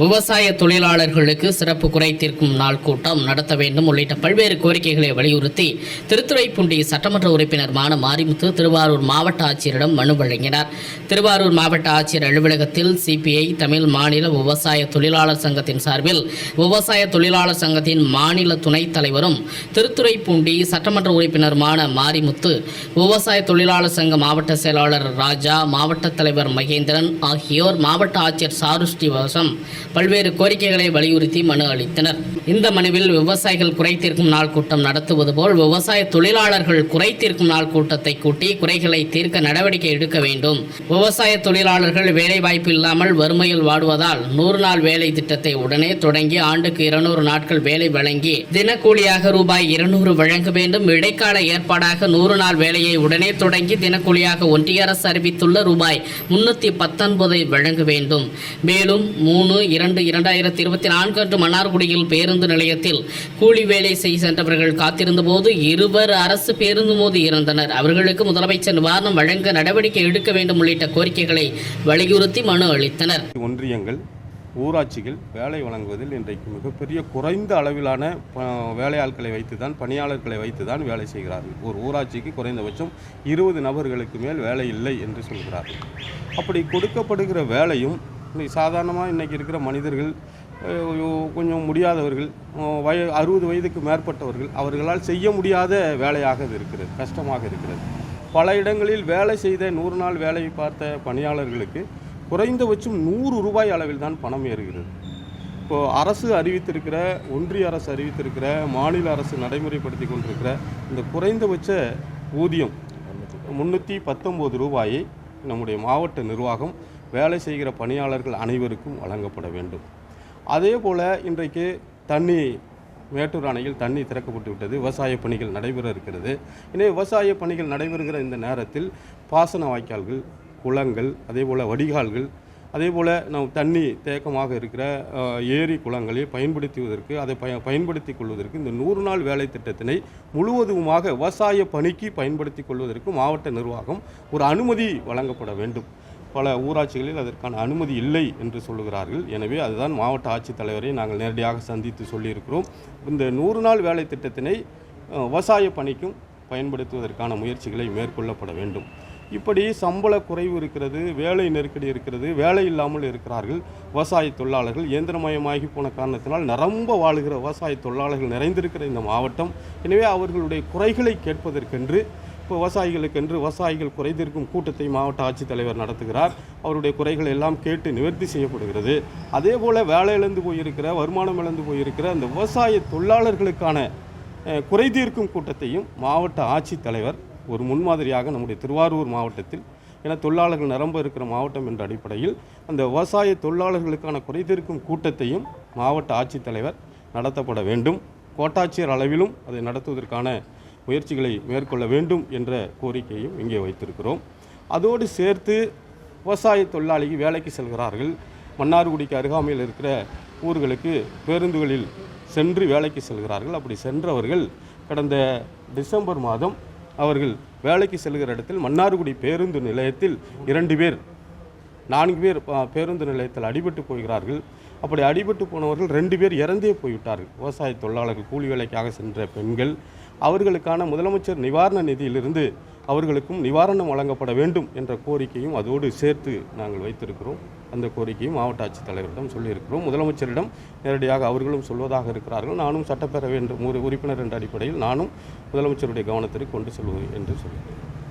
விவசாய தொழிலாளர்களுக்கு சிறப்பு குறை தீர்க்கும் நாள் கூட்டம் நடத்த வேண்டும் உள்ளிட்ட பல்வேறு கோரிக்கைகளை வலியுறுத்தி திருத்துறைப்பூண்டி சட்டமன்ற உறுப்பினருமான மாரிமுத்து திருவாரூர் மாவட்ட ஆட்சியரிடம் மனு வழங்கினார். திருவாரூர் மாவட்ட ஆட்சியர் அலுவலகத்தில் சிபிஐ தமிழ் மாநில விவசாய தொழிலாளர் சங்கத்தின் சார்பில் விவசாய தொழிலாளர் சங்கத்தின் மாநில துணைத் தலைவரும் திருத்துறைப்பூண்டி சட்டமன்ற உறுப்பினருமான மாரிமுத்து விவசாய தொழிலாளர் சங்க மாவட்ட செயலாளர் ராஜா மாவட்ட தலைவர் மகேந்திரன் ஆகியோர் மாவட்ட ஆட்சியர் சாரு ஸ்ரீவாசம் பல்வேறு கோரிக்கைகளை வலியுறுத்தி மனு அளித்தனர். இந்த மனுவில் விவசாயிகள் குறை தீர்க்கும் நாள் கூட்டம் நடத்துவது போல் விவசாய தொழிலாளர்கள் குறை தீர்க்கும் நாள் கூட்டத்தை கூட்டி குறைகளை தீர்க்க நடவடிக்கை எடுக்க வேண்டும். விவசாய தொழிலாளர்கள் வேலை வாய்ப்பு இல்லாமல் வறுமையில் வாடுவதால் நூறு நாள் வேலை திட்டத்தை உடனே தொடங்கி ஆண்டுக்கு இருநூறு நாட்கள் வேலை வழங்கி தினக்கூலியாக ரூபாய் இருநூறு வழங்க வேண்டும். இடைக்கால ஏற்பாடாக நூறு நாள் வேலையை உடனே தொடங்கி தினக்கூலியாக ஒன்றிய அரசு அறிவித்துள்ள ரூபாய் முன்னூத்தி பத்தொன்பதை வழங்க வேண்டும். மேலும் மூணு இரண்டு இரண்டாயிரத்தி இருபத்தி நான்கு அன்று மன்னார்குடியில் பேருந்து நிலையத்தில் கூலி வேலை செய்ய சென்றவர்கள் காத்திருந்த போது இருவர் அரசு பேருந்து மோதி இறந்தனர். அவர்களுக்கு முதலமைச்சர் நிவாரணம் வழங்க நடவடிக்கை எடுக்க வேண்டும் உள்ளிட்ட கோரிக்கைகளை வலியுறுத்தி மனு அளித்தனர். ஒன்றியங்கள் ஊராட்சிகள் வேலை வழங்குவதில் இன்றைக்கு மிகப்பெரிய குறைந்த அளவிலான வேலையாட்களை வைத்து தான் பணியாளர்களை வைத்து தான் வேலை செய்கிறார்கள். ஒரு ஊராட்சிக்கு குறைந்தபட்சம் இருபது நபர்களுக்கு மேல் வேலை இல்லை என்று சொல்கிறார்கள். அப்படி கொடுக்கப்படுகிற வேலையும் இன்னைக்கு சாதாரணமாக இன்றைக்கி இருக்கிற மனிதர்கள் கொஞ்சம் முடியாதவர்கள் வய அறுபது வயதுக்கு மேற்பட்டவர்கள் அவர்களால் செய்ய முடியாத வேலையாக இது இருக்கிறது கஷ்டமாக இருக்கிறது. பல இடங்களில் வேலை செய்த நூறு நாள் வேலை பார்த்த பணியாளர்களுக்கு குறைந்தபட்சம் நூறு ரூபாய் அளவில் தான் பணம் ஏறுகிறது. இப்போது அரசு அறிவித்திருக்கிற ஒன்றிய அரசு அறிவித்திருக்கிற மாநில அரசு நடைமுறைப்படுத்தி கொண்டிருக்கிற இந்த குறைந்தபட்ச ஊதியம் முந்நூற்றி பத்தொம்போது ரூபாயை நம்முடைய மாவட்ட நிர்வாகம் வேலை செய்கிற பணியாளர்கள் அனைவருக்கும் வழங்கப்பட வேண்டும். அதே போல் இன்றைக்கு தண்ணி மேட்டூர் அணையில் தண்ணி திறக்கப்பட்டு விட்டது. விவசாய பணிகள் நடைபெற இருக்கிறது. எனவே விவசாய பணிகள் நடைபெறுகிற இந்த நேரத்தில் பாசன வாய்க்கால்கள் குளங்கள் அதே போல் வடிகால்கள் அதே போல் நம் தண்ணி தேக்கமாக இருக்கிற ஏரி குளங்களை பயன்படுத்துவதற்கு அதை பய பயன்படுத்தி கொள்வதற்கு இந்த நூறு நாள் வேலை திட்டத்தினை முழுவதுமாக விவசாய பணிக்கு பயன்படுத்தி கொள்வதற்கு மாவட்ட நிர்வாகம் ஒரு அனுமதி வழங்கப்பட வேண்டும். பல ஊராட்சிகளில் அதற்கான அனுமதி இல்லை என்று சொல்லுகிறார்கள். எனவே அதுதான் மாவட்ட ஆட்சித்தலைவரை நாங்கள் நேரடியாக சந்தித்து சொல்லியிருக்கிறோம். இந்த நூறு நாள் வேலை திட்டத்தினை விவசாய பணிக்கும் பயன்படுத்துவதற்கான முயற்சிகளை மேற்கொள்ளப்பட வேண்டும். இப்படி சம்பள குறைவு இருக்கிறது வேலை நெருக்கடி இருக்கிறது வேலை இல்லாமல் இருக்கிறார்கள். விவசாய தொழிலாளர்கள் இயந்திரமயமாகி போன காரணத்தினால் நிரம்ப வாழுகிற விவசாய தொழிலாளர்கள் நிறைந்திருக்கிற இந்த மாவட்டம். எனவே அவர்களுடைய குறைகளை கேட்பதற்கென்று இப்போ விவசாயிகளுக்கென்று விவசாயிகள் குறைதீர்க்கும் கூட்டத்தை மாவட்ட ஆட்சித்தலைவர் நடத்துகிறார். அவருடைய குறைகள் எல்லாம் கேட்டு நிவர்த்தி செய்யப்படுகிறது. அதே போல் வேலை இழந்து போயிருக்கிற வருமானம் இழந்து போயிருக்கிற அந்த விவசாய தொழிலாளர்களுக்கான குறைதீர்க்கும் கூட்டத்தையும் மாவட்ட ஆட்சித்தலைவர் ஒரு முன்மாதிரியாக நம்முடைய திருவாரூர் மாவட்டத்தில் என தொழிலாளர்கள் நிரம்ப இருக்கிற மாவட்டம் என்ற அடிப்படையில் அந்த விவசாய தொழிலாளர்களுக்கான குறைதீர்க்கும் கூட்டத்தையும் மாவட்ட ஆட்சித்தலைவர் நடத்தப்பட வேண்டும். கோட்டாட்சியர் அளவிலும் அதை நடத்துவதற்கான முயற்சிகளை மேற்கொள்ள வேண்டும் என்ற கோரிக்கையும் இங்கே வைத்திருக்கிறோம். அதோடு சேர்த்து விவசாய தொழிலாளிகள் வேலைக்கு செல்கிறார்கள். மன்னார்குடிக்கு அருகாமையில் இருக்கிற ஊர்களுக்கு பேருந்துகளில் சென்று வேலைக்கு செல்கிறார்கள். அப்படி சென்றவர்கள் கடந்த டிசம்பர் மாதம் அவர்கள் வேலைக்கு செல்கிற இடத்தில் மன்னார்குடி பேருந்து நிலையத்தில் இரண்டு பேர் நான்கு பேர் பேருந்து நிலையத்தில் அடிபட்டு போகிறார்கள். அப்படி அடிபட்டு போனவர்கள் ரெண்டு பேர் இறந்தே போய்விட்டார்கள். விவசாய தொழிலாளர்கள் கூலி வேலைக்காக சென்ற பெண்கள் அவர்களுக்கான முதலமைச்சர் நிவாரண நிதியிலிருந்து அவர்களுக்கும் நிவாரணம் வழங்கப்பட வேண்டும் என்ற கோரிக்கையும் அதோடு சேர்த்து நாங்கள் வைத்திருக்கிறோம். அந்த கோரிக்கையும் மாவட்ட ஆட்சித்தலைவரிடம் சொல்லியிருக்கிறோம். முதலமைச்சரிடம் நேரடியாக அவர்களும் சொல்வதாக இருக்கிறார்கள். நானும் சட்டப்பேரவை என்ற ஒரு உறுப்பினர் என்ற அடிப்படையில் நானும் முதலமைச்சருடைய கவனத்திற்கு கொண்டு செல்வது என்று சொல்கிறேன்